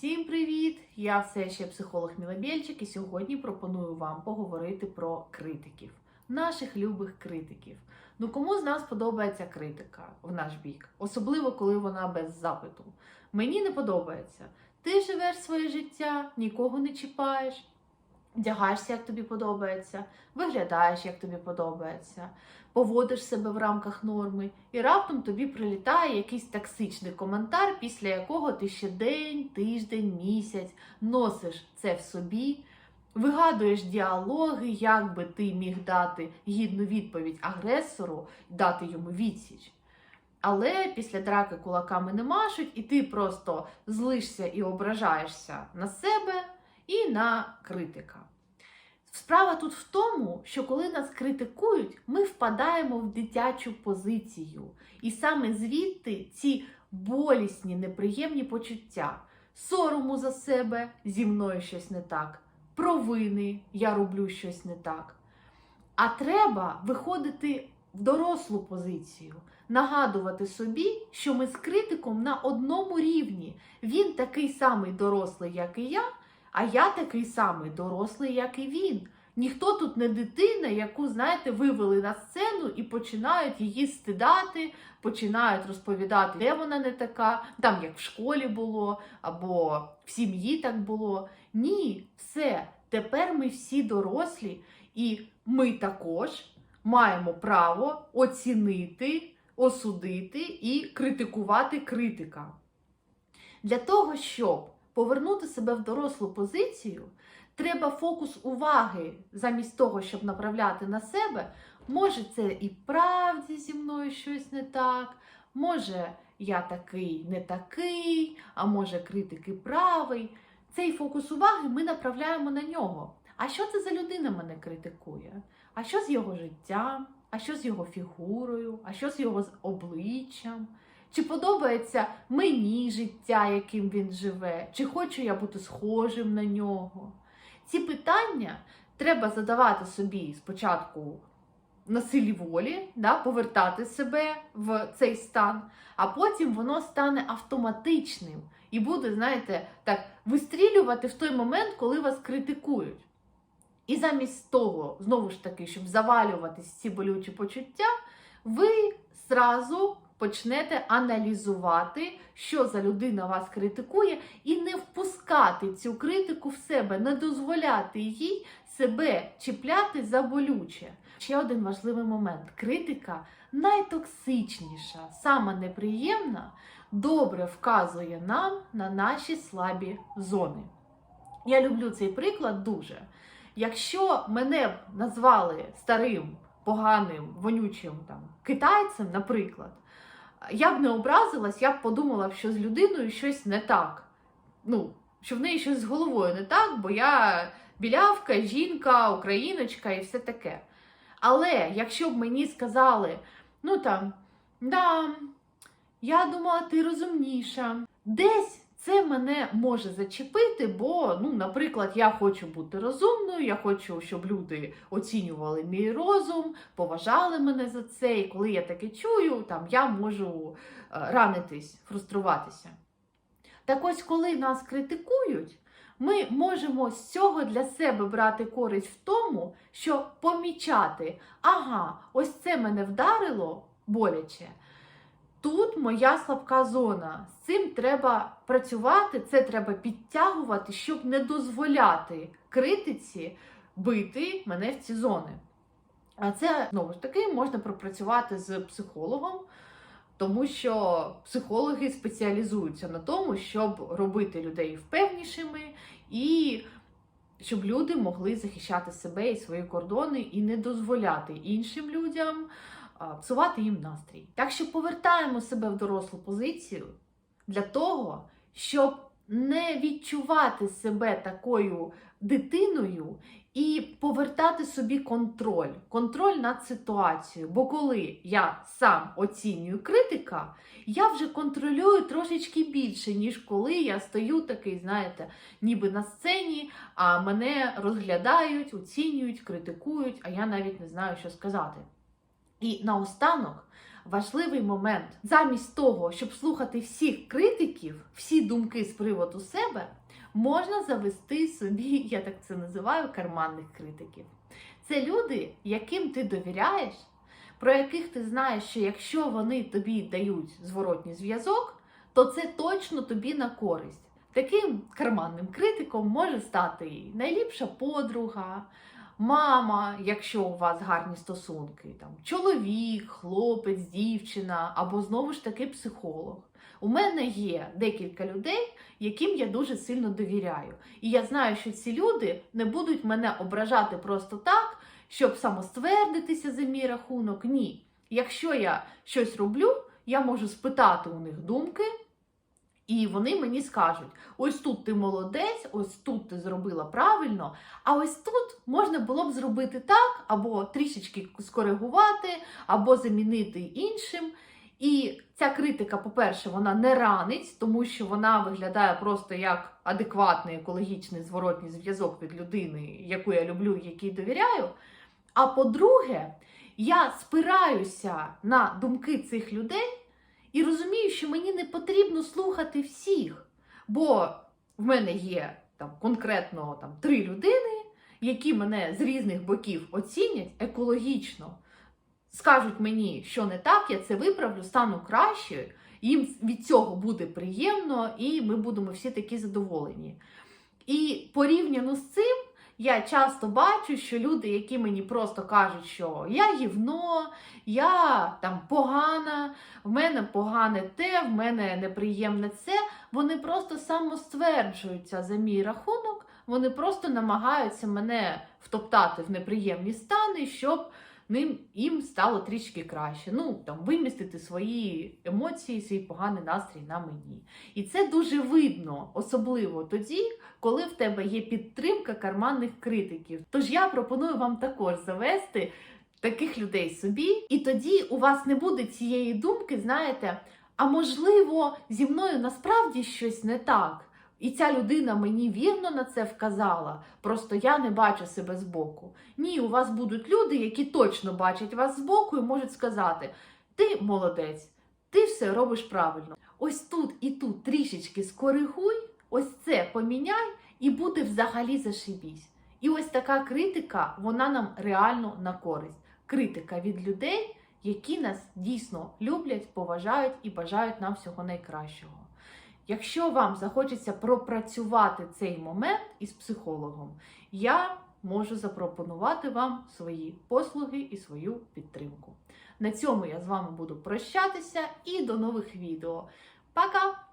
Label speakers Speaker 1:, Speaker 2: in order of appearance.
Speaker 1: Всім привіт! Я все ще психолог Мілабєльчик і сьогодні пропоную вам поговорити про критиків, наших любих критиків. Ну кому з нас подобається критика в наш бік, особливо коли вона без запиту. Мені не подобається. Ти живеш своє життя, нікого не чіпаєш, вдягаєшся, як тобі подобається, виглядаєш, як тобі подобається, поводиш себе в рамках норми, і раптом тобі прилітає якийсь токсичний коментар, після якого ти ще день, тиждень, місяць носиш це в собі. Вигадуєш діалоги, як би ти міг дати гідну відповідь агресору, дати йому відсіч. Але після драки кулаками не машуть, і ти просто злишся і ображаєшся на себе і на критика. Справа тут в тому, що коли нас критикують, ми впадаємо в дитячу позицію. І саме звідти ці болісні, неприємні почуття, сорому за себе, зі мною щось не так, провини, я роблю щось не так. А треба виходити в дорослу позицію, нагадувати собі, що ми з критиком на одному рівні. Він такий самий дорослий, як і я, а я такий самий дорослий, як і він. Ніхто тут не дитина, яку, знаєте, вивели на сцену і починають її стидати, починають розповідати, де вона не така, там як в школі було, або в сім'ї так було. Ні, все, тепер ми всі дорослі, і ми також маємо право оцінити, осудити і критикувати критика. Для того, щоб повернути себе в дорослу позицію, треба фокус уваги замість того, щоб направляти на себе. Може, це і правді зі мною щось не так, може, я такий не такий, а може, критик і правий. Цей фокус уваги ми направляємо на нього. А що це за людина мене критикує? А що з його життям? А що з його фігурою? А що з його обличчям? Чи подобається мені життя, яким він живе? Чи хочу я бути схожим на нього? Ці питання треба задавати собі спочатку на силі волі, да, повертати себе в цей стан, а потім воно стане автоматичним і буде, знаєте, так вистрілювати в той момент, коли вас критикують. І замість того, знову ж таки, щоб завалюватись ці болючі почуття, ви зразу почнете аналізувати, що за людина вас критикує, і не впускати цю критику в себе, не дозволяти їй себе чіпляти за болюче. Ще один важливий момент: критика найтоксичніша, сама неприємна, добре вказує нам на наші слабі зони. Я люблю цей приклад дуже. Якщо мене назвали старим, поганим, вонючим там китайцем, наприклад, я б не образилась, я б подумала, що з людиною щось не так. Ну, що в неї щось з головою не так, бо я білявка, жінка, україночка і все таке. Але якщо б мені сказали, ну там, да, я думала, ти розумніша, десь це мене може зачепити, бо, ну, наприклад, я хочу бути розумною, я хочу, щоб люди оцінювали мій розум, поважали мене за це. І коли я таке чую, там я можу е, ранитись, фруструватися. Так ось, коли нас критикують, ми можемо з цього для себе брати користь в тому, що помічати, ага, ось це мене вдарило боляче. Тут моя слабка зона. З цим треба працювати, це треба підтягувати, щоб не дозволяти критиці бити мене в ці зони. А це знову ж таки можна пропрацювати з психологом, тому що психологи спеціалізуються на тому, щоб робити людей впевнішими і щоб люди могли захищати себе і свої кордони і не дозволяти іншим людям псувати їм настрій. Так що повертаємо себе в дорослу позицію для того, щоб не відчувати себе такою дитиною і повертати собі контроль, контроль над ситуацією. Бо коли я сам оцінюю критика, я вже контролюю трошечки більше, ніж коли я стою такий, знаєте, ніби на сцені, а мене розглядають, оцінюють, критикують, а я навіть не знаю, що сказати. І наостанок важливий момент. Замість того, щоб слухати всіх критиків, всі думки з приводу себе, можна завести собі, я так це називаю, карманних критиків. Це люди, яким ти довіряєш, про яких ти знаєш, що якщо вони тобі дають зворотній зв'язок, то це точно тобі на користь. Таким карманним критиком може стати найліпша подруга, мама, якщо у вас гарні стосунки, там чоловік, хлопець, дівчина або знову ж таки психолог. У мене є декілька людей, яким я дуже сильно довіряю. І я знаю, що ці люди не будуть мене ображати просто так, щоб самоствердитися за мій рахунок. Ні. Якщо я щось роблю, я можу спитати у них думки, і вони мені скажуть: ось тут ти молодець, ось тут ти зробила правильно, а ось тут можна було б зробити так, або трішечки скоригувати, або замінити іншим. І ця критика, по-перше, вона не ранить, тому що вона виглядає просто як адекватний екологічний зворотній зв'язок від людини, яку я люблю якій довіряю. А по-друге, я спираюся на думки цих людей і розумію, що мені не потрібно слухати всіх. Бо в мене є там конкретно там, три людини, які мене з різних боків оцінять екологічно скажуть мені, що не так, я це виправлю, стану кращою, їм від цього буде приємно, і ми будемо всі такі задоволені. І порівняно з цим, я часто бачу, що люди, які мені просто кажуть, що я гівно, я там погана, в мене погане те, в мене неприємне це, вони просто самостверджуються за мій рахунок, вони просто намагаються мене втоптати в неприємні стани, щоб ним їм стало трішки краще. Ну там вимістити свої емоції, свій поганий настрій на мені. І це дуже видно, особливо тоді, коли в тебе є підтримка карманних критиків. Тож я пропоную вам також завести таких людей собі, і тоді у вас не буде цієї думки, знаєте, а можливо, зі мною насправді щось не так. І ця людина мені вірно на це вказала. Просто я не бачу себе збоку. Ні, у вас будуть люди, які точно бачать вас збоку і можуть сказати: ти молодець, ти все робиш правильно. Ось тут і тут трішечки скоригуй, ось це поміняй, і буде взагалі зашибісь. І ось така критика, вона нам реально на користь. Критика від людей, які нас дійсно люблять, поважають і бажають нам всього найкращого. Якщо вам захочеться пропрацювати цей момент із психологом, я можу запропонувати вам свої послуги і свою підтримку. На цьому я з вами буду прощатися і до нових відео. Пока!